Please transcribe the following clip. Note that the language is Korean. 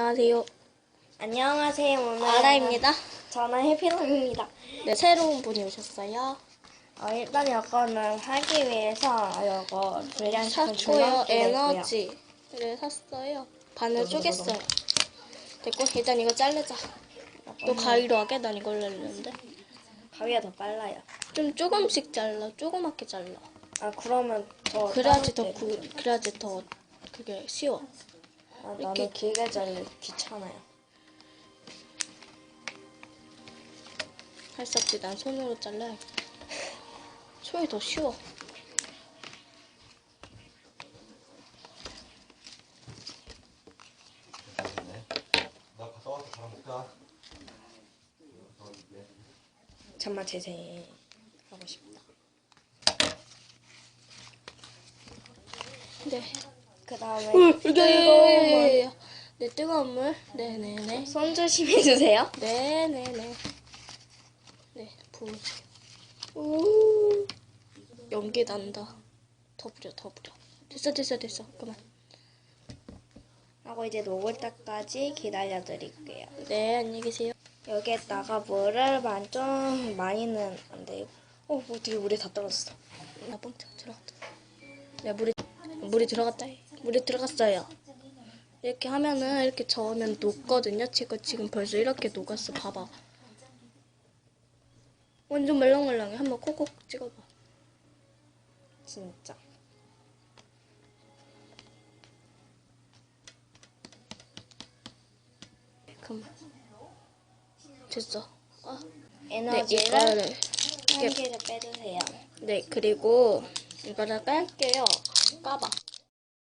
안녕하세요. 안녕하세요. 오늘 아라입니다. 저는 해피rom입니다. 네, 새로운 분이 오셨어요. 어, 일단 이거는 하기 위해서 이거 있고요. 에너지를 샀어요. 반을 쪼갰어요. 됐고, 일단 이거 자르자. 또 가위로 하게? 난 이걸로 했는데. 가위가 더 빨라요. 좀 조금씩 잘라. 조그맣게 잘라. 아 그러면 더 그래야지 더 구, 그래야지 더 그게 쉬워. 아, 이렇게- 나는 길게 자르 귀찮아요. 할 수 없지. 난 손으로 잘라야 손이 더 쉬워. 나 갔다 와서 밥 먹자. 잠만 재생 하고 싶다. 네. 그 다음에 물. 네. 네, 뜨거운 물. 네네네. 손 조심해 주세요. 네네네. 네, 불. 오. 연기 난다. 더 부려, 더 부려. 됐어, 됐어, 됐어. 그만. 하고 이제 녹을 때까지 기다려 드릴게요. 네, 안녕히 계세요. 여기에다가 물을 만, 좀 많이는 안 돼요. 어, 뭐 되게 물이 다 떨어졌어. 나 뻥쳐 들어갔다. 네, 물이 물이 들어갔다. 물이 들어갔어요. 이렇게 하면은 이렇게 저으면 녹거든요. 지금 지금 벌써 이렇게 녹았어. 봐봐. 완전 말랑말랑해. 한번 콕콕 찍어봐. 진짜. 그만. 됐어. 아, 네, 에너지를 이거를 한 개를 빼주세요. 네 그리고 이거를 깔게요. 까봐.